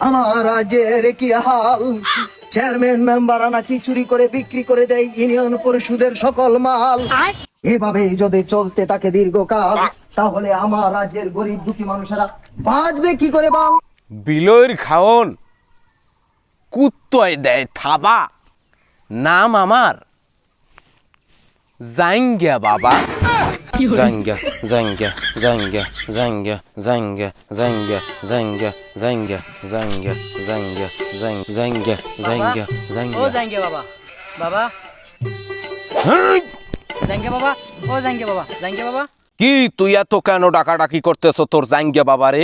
আমার রাজ্যের কি হাল? চেয়ারম্যান মেম্বাররা নাকি চুরি করে বিক্রি করে দেয় ইউনিয়ন পরিষদের সকল মাল? এভাবে যদি চলতে থাকে দীর্ঘকাল তাহলে আমার রাজ্যের গরিব দুঃখী মানুষেরা বাঁচবে কি করে বাল? বিলয়ের খাওন কুত্তয় দেয় থাবা। নাম আমার জাইঙ্গা বাবা। জাইঙ্গা জাইঙ্গা জাইঙ্গা জাইঙ্গা জাইঙ্গা জাইঙ্গা ও জাইঙ্গা জাঙ্গে বাবা বাবা হেই! জাঙ্গে বাবা ও জাঙ্গে বাবা জাঙ্গে বাবা কি তুই এত কেন ডাকাডাকি করতেছ তোর জাইঙ্গে বাবারে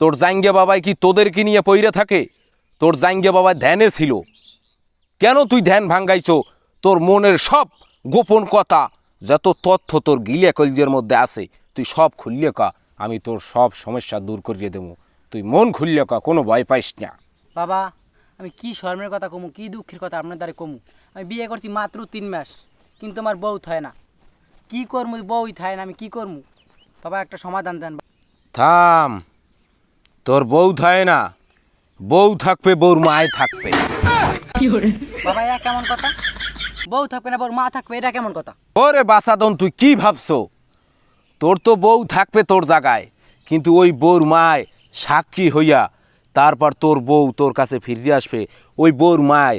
তোর জাইঙ্গে বাবাই কি তোদেরকে নিয়ে পইরে থাকে তোর জাইঙ্গে বাবা ধ্যানে ছিল কেন তুই ধ্যান ভাঙ্গাইছো তোর মনের সব গোপন কথা যত তথ্য তোর গিলিয়া কলজের মধ্যে আছে তুই সব খুললে কা আমি তোর সব সমস্যা দূর করিয়ে দেবো। তুই মন খুললে কা কোনো ভয় পাইস না। বাবা আমি কি শর্মের কথা কমু কি দুঃখের কথা আপনার দ্বারা কমু? আমি বিয়ে করছি মাত্র তিন মাস কিন্তু আমার বউ থাকে না। কি করমু বউই থাকে না আমি কি করমু? বাবা একটা সমাধান দেন। থাম তোর বউ থায় না। বউ থাকবে বউর মায় থাকবে। বাবা এটা কেমন কথা? বউ থাকবে না বউর মা থাকবে এটা কেমন কথা? ওরে বাসাদন তুই কি ভাবছ? তোর তো বউ থাকবে তোর জায়গায় কিন্তু ওই বউর মায় সাক্ষী হইয়া তারপর তোর বউ তোর কাছে ফিরে আসবে ওই বউর মায়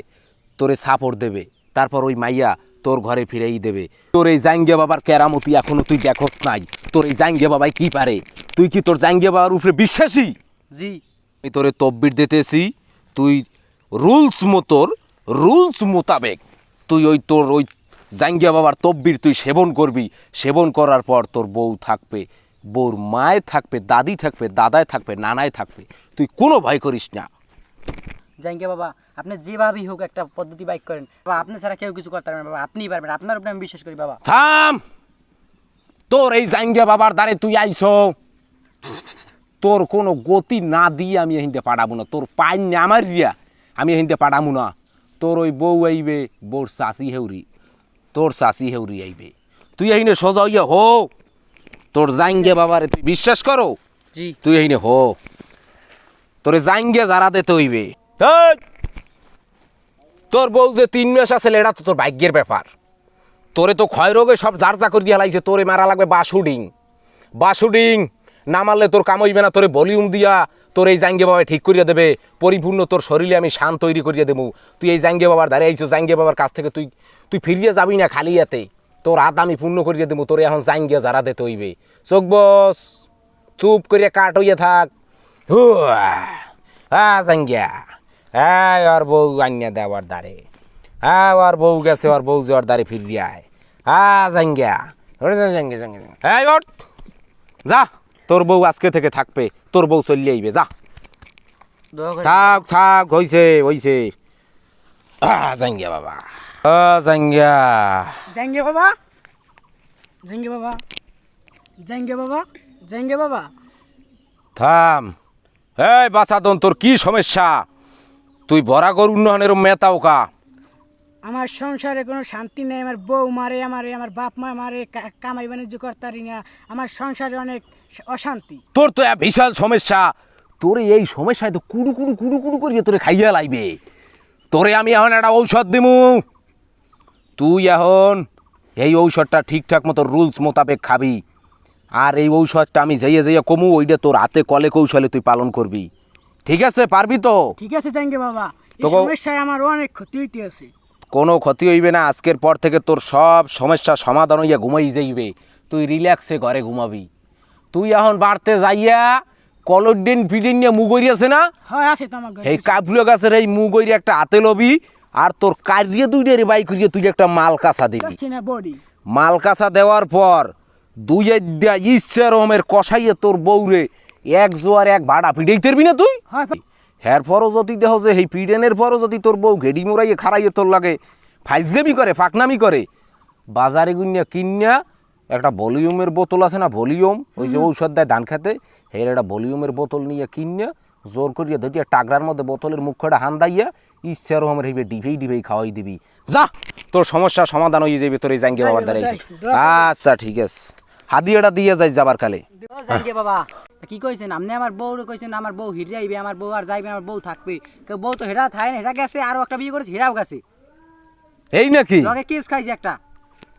তোরে সাপোর্ট দেবে তারপর ওই মাইয়া তোর ঘরে ফিরেই দেবে। তোর এই জাঙ্গে বাবার কেরামতি এখনও তুই দেখোস নাই তোর এই জাঙ্গে বাবাই কি পারে? তুই কি তোর জাঙ্গে বাবার উপরে বিশ্বাসী? জি। আমি তোরে তব্বির দিতেছি তুই রুলস মতোর রুলস মোতাবেক তুই ওই তোর ওই জাঙ্গিয়া বাবার তব্বির তুই সেবন করবি। সেবন করার পর তোর বউ থাকবে বউর মায় থাকবে দাদি থাকবে দাদায় থাকবে নানায় থাকবে। তুই কোনো ভয় করিস না। জাঙ্গে বাবা আপনি যেভাবেই হোক একটা পদ্ধতি বাইক করেন। বাবা আপনি ছাড়া কেউ কিছু করতে পারবেন না। বাবা আপনিই পারবেন। আপনার উপরে আমি বিশ্বাস করি বাবা। থাম! তোর এই জাঙ্গিয়া বাবার দ্বারে তুই আইস। তোর কোনো গতি না দিয়ে আমি এহিনতে পাঠাবো না। তোর পাই আমার রিয়া আমি এহিনতে পাঠাবো না। তোর ওই বউ আইবে বউর চাষি হেউরি তোর চাষি হেউরি আইবে। তুই এহিনে সোজা হইয়া হো তোর জাঙ্গে বাবারে তুই বিশ্বাস করো? জি। তুই এহিনে হো তোরে জাঙ্গে যারা হইবে ধ্যাৎ। তোর বউ যে তিন মাস আছে এটা তো তোর ভাগ্যের ব্যাপার। তোরে তো ক্ষয় রোগে সব জার যা করে দিয়া লাগছে তোরে মারা লাগবে বাসুডিং। বাসুডিং! না মারলে তোর কাম হইবে না, তোরে ভলিউম দিয়া, তোর এই জাঙ্গে বাবা ঠিক করিয়া দেবে, পরিপূর্ণ তোর শরীরে আমি শান তৈরি করিয়া দেবো। তুই এই জাঙ্গে বাবার ধারে আইছো জাঙ্গে বাবার কাছ থেকে তুই তুই ফিরিয়ে যাবি না খালি এতে তোর হাত আমি পূর্ণ করিয়া দেবো, তোর এখন জাঙ্গিয়া যারা দিতে হইবে। চোখ বস, চুপ করিয়া কাট হইয়া থাক। হুয়া হ্যাঁ জাঙ্গিয়া হ্যাঁ আর বউ আনিয়া দেওয়ার দ্বারে হ্যাঁ আর বউ গেছে, আর বউ যাওয়ার দ্বারে ফিরিয়ে আয়। হ্যাঁ জাঙ্গিয়া জাঙ্গে জাঙ্গে হ্যাঁ যা। তোর বউ আজকে থেকে থাকবে তোর বউ চলিয়ে আইবে যা। থাক থাক হইছে হইছে। আহ জাঙ্গিয়া বাবা। আ জাঙ্গিয়া। জাঙ্গে বাবা? জাঙ্গে বাবা? জাঙ্গে বাবা? জাঙ্গে বাবা? থাম। এই বাসাদন তোর কি সমস্যা? তুই বরাগর উন্নয়নের মেতাও কা। আমার সংসারে কোনো শান্তি নেই আমার বউ মারে আমারে আমার বাপ মা মারে কামাই বাণিজ্য করতারি না আমার সংসারে অনেক অশান্তি। তোর তো বিশাল সমস্যা। তোরে এই সমস্যায় তো কুড়ু কুড়ু কুড়ু কুড়ু করিয়ে তোরে খাইয়া লাইবে। তোরে আমি এখন একটা ঔষধ দিমু। তুই এখন এই ঔষধটা ঠিকঠাক মতো রুলস মোতাবেক খাবি। আর এই ঔষধটা আমি যাইয়ে যাইয়ে কমু ওইটা তোর হাতে কলে কৌশলে তুই পালন করবি। ঠিক আছে পারবি তো? ঠিক আছে জাঙ্গে বাবা। এই তোকে- সমস্যায় আমার অনেক ক্ষতি হইতে আছে কোনো ক্ষতি হইবে না আজকের পর থেকে তোর সব সমস্যা সমাধান হইয়া ঘুমাই যাইবে। তুই রিল্যাক্সে ঘরে ঘুমাবি। তুই এখন বাড়তে যাইয়া কলডিন ফিডিন নিয়ে মুগরি আছে না? হয় আছে তো আমার এই কাবুলো গাছের এই মুগরি একটা হাতে লবি আর তোর কারিয়ে দুই দুইটার বাই করিয়ে তুই একটা মাল কাঁচা দিবি। না মাল কাঁচা দেওয়ার পর দুই ইচ্ছা রকমের কষাইয়ে তোর বউরে এক জোয়ার এক ভাড়া পিড়েই তেরবি না তুই? হয় হ্যার পরও যদি দেহ যে সেই পিডেনের পরও যদি তোর বউ ঘেডি মোড়াইয়ে খারাইয়ে তোর লাগে ফাইজলেমি করে ফাকনামি করে। বাজারে গুনিয়া কিনিয়া একটা ভলিউমের বোতল আছে না ভলিউম? ওই যে ঔষধ দেয় ধান খেতে হের একটা ভলিউমের বোতল নিয়ে কিনিয়া জোর করিয়া ধরিয়া টাগরার মধ্যে বোতলের মুখটা হান দাইয়া ইচ্ছা রকমের হইবে ডিভেই ডিভেই খাওয়াই দিবি। যা তোর সমস্যার সমাধান হয়ে যাবে তোর এই জাঙ্গি বাবার দ্বারা। আচ্ছা ঠিক আছে। হাদিয়াটা দিয়ে যাই যাবার কালে। বাবা। কি কইছেন? আপনি আমার বউ কইছেন আমার বউ হিরে যাইবে আমার বউ আর যাইবে আমার বউ থাকবে। কেউ বউ তো হেরা থাকে না হেরা গেছে আরও একটা বিয়ে করেছে হেরাও গেছে। এই নাকি? লগে কেস খাইছে একটা।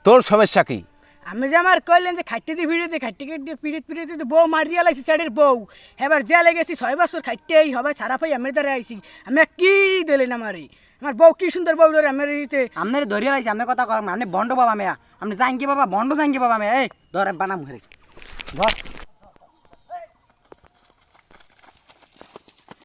তোর সমস্যা কি? আমি যে আমার কইলেন যে খাইতে দিয়ে ভিড়িতে খাইতে দিয়ে পিড়িত পিড়িতে তো বউ মারিয়া লাইছি চ্যাডের বউ। এবার জেলে গেছি ছয় বছর খাইতেই হবে ছাড়া পাই আমি দ্বারা আইছি। আমি কি দিলেন আমারে? আমার বউ কি সুন্দর বউ ধরে আমার ইতে আপনার ধরিয়া লাইছে আপনার কথা কর আপনি বন্ড বাবা মেয়া। আপনি জাঙ্গি বাবা বন্ড জাঙ্গি বাবা মেয়া। এই ধর বানাম ঘরে। ধর।